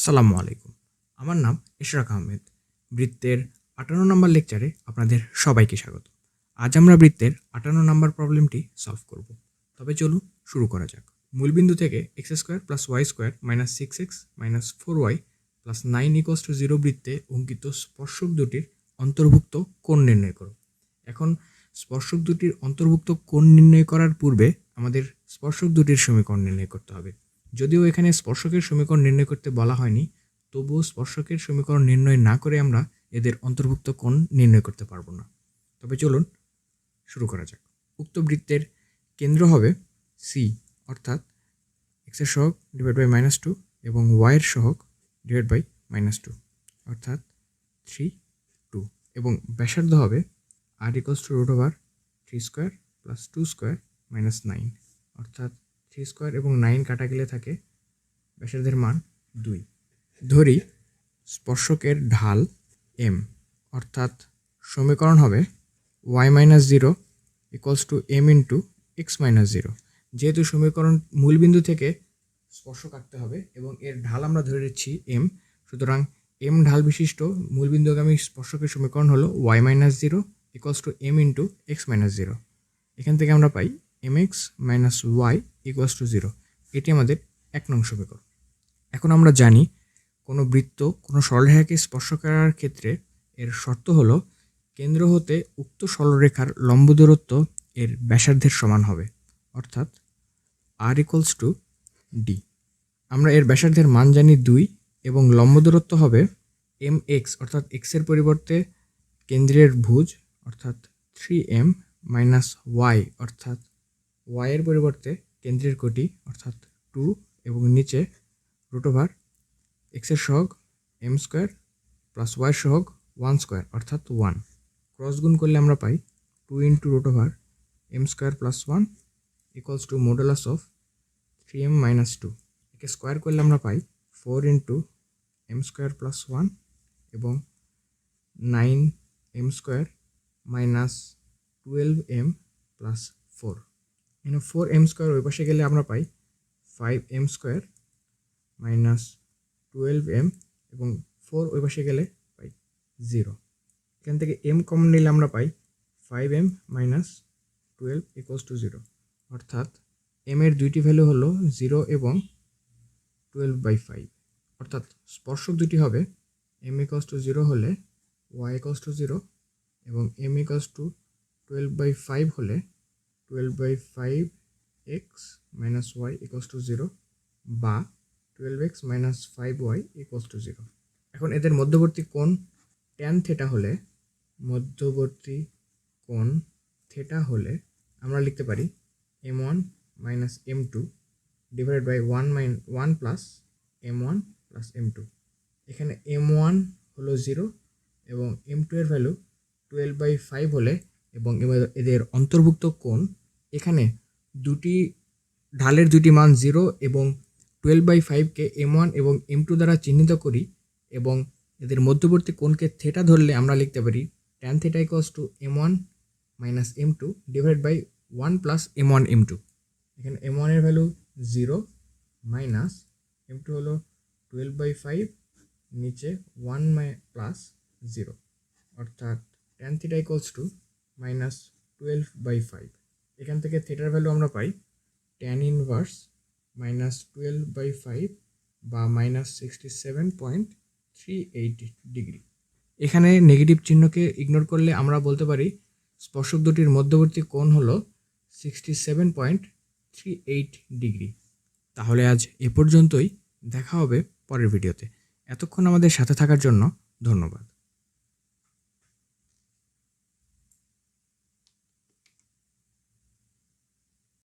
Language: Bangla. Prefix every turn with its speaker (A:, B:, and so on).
A: আসসালামু আলাইকুম। আমার নাম ইশরাক আহমেদ। বৃত্তের আটান্ন নম্বর লেকচারে আপনাদের সবাইকে স্বাগত। আজ আমরা বৃত্তের আটান্ন নম্বর প্রবলেমটি সলভ করব। তবে চলুন শুরু করা যাক। মূলবিন্দু থেকে x square plus y square minus six x minus four y plus nine equals to zero বৃত্তে অঙ্কিত স্পর্শক দুটির অন্তর্ভুক্ত কোণ নির্ণয় করো। এখন স্পর্শক দুটির অন্তর্ভুক্ত কোণ নির্ণয় করার পূর্বে আমাদের স্পর্শক দুটির সমীকরণ নির্ণয় করতে হবে। যদিও এখানে স্পর্শকের সমীকরণ নির্ণয় করতে বলা হয়নি, তবুও স্পর্শকের সমীকরণ নির্ণয় না করে আমরা এদের অন্তর্ভুক্ত কোণ নির্ণয় করতে পারব না। তবে চলুন শুরু করা যাক। উক্ত বৃত্তের কেন্দ্র হবে সি অর্থাৎ এক্সের সহগ ডিভাইড বাই মাইনাস টু এবং ওয়াইয়ের সহগ ডিভাইড বাই মাইনাস টু অর্থাৎ থ্রি টু এবং ব্যাসার্ধ হবে আর equals to root over three square plus two square minus nine অর্থাৎ থ্রি স্কোয়ার এবং নাইন কাটা গেলে থাকে, ব্যাসার্ধের মান দুই। ধরি স্পর্শকের ঢাল এম অর্থাৎ সমীকরণ হবে y minus zero equals to m into x minus zero যেহেতু সমীকরণ মূলবিন্দু থেকে স্পর্শক আঁকতে হবে এবং এর ঢাল আমরা ধরে নিচ্ছি এম সুতরাং এম ঢাল বিশিষ্ট মূলবিন্দুগামী স্পর্শকের সমীকরণ হলো y minus zero equals to m into x minus zero এখান থেকে আমরা পাই m x minus y equals to zero এটি আমাদের এক নং সমীকরণ। এখন আমরা জানি কোনো বৃত্ত কোনো সরলরেখাকে স্পর্শ করার ক্ষেত্রে এর শর্ত হলো কেন্দ্র হতে উক্ত সরলরেখার লম্ব দূরত্ব এর ব্যাসার্ধের সমান হবে, অর্থাৎ আর ইকুয়ালস টু ডি আমরা এর ব্যাসার্ধের মান জানি দুই এবং লম্ব দূরত্ব হবে এম এক্স অর্থাৎ এক্সের পরিবর্তে কেন্দ্রের ভুজ, অর্থাৎ থ্রি এম মাইনাস ওয়াই অর্থাৎ ওয়াইয়ের পরিবর্তে কেন্দ্রের কোটি, অর্থাৎ টু এবং নিচে রুট ওভার এক্সের সহগ এম স্কোয়ার প্লাস ওয়াই সহগ ওয়ান স্কোয়ার অর্থাৎ ওয়ান ক্রস গুণ করলে আমরা পাই two into root over m square plus one equals to modulus of three m minus two একে স্কোয়ার করলে আমরা পাই four into m square plus one এবং nine m square minus twelve m plus four এখানে ফোর এম স্কোয়ার ওই পাশে গেলে আমরা পাই five m square minus twelve m এবং ফোর ওই পাশে গেলে পাই জিরো এখান থেকে এম কমন নিলে আমরা পাই five m minus twelve equals to zero অর্থাৎ এম এর দুইটি ভ্যালু হলো জিরো এবং টুয়েলভ বাই ফাইভ অর্থাৎ স্পর্শক দুটি হবে এম ইকোয়াস টু জিরো হলে ওয়াই ইকোয়াস টু জিরো এবং m equals to twelve by five হলে twelve by five x minus y equals to zero বা twelve x minus five y equals to zero এখন এদের মধ্যবর্তী কোণ ট্যান থেটা হলে মধ্যবর্তী কোণ থেটা হলে আমরা লিখতে পারি m one minus m two divide by one minus one plus m one plus m two এখানে এম ওয়ান হলো জিরো এবং এম টু এর ভ্যালু টুয়েলভ বাই ফাইভ হলে এবং এদের অন্তর্ভুক্ত কোণ এখানে দুটি ঢালের দুটি মান জিরো এবং টুয়েলভ বাই ফাইভকে এম ওয়ান এবং এম টু দ্বারা চিহ্নিত করি এবং এদের মধ্যবর্তী কোণকে থেটা ধরলে আমরা লিখতে পারি tan theta equals to m one minus m two divide by one plus m one m two এখানে এম ওয়ানের value zero minus m two হলো টুয়েলভ বাই ফাইভ নিচে ওয়ান মাই প্লাস জিরো অর্থাৎ tan theta equals to minus twelve by five এখান থেকে থিটার ভ্যালু আমরা পাই tan inverse minus twelve by five বা minus sixty seven point three eight degree এখানে নেগেটিভ চিহ্নকে ইগনোর করলে আমরা বলতে পারি স্পর্শক দুটির মধ্যবর্তী কোণ হল sixty seven point three eight degree তাহলে আজ এ পর্যন্তই, দেখা হবে পরের ভিডিওতে এতক্ষণ আমাদের সাথে থাকার জন্য ধন্যবাদ।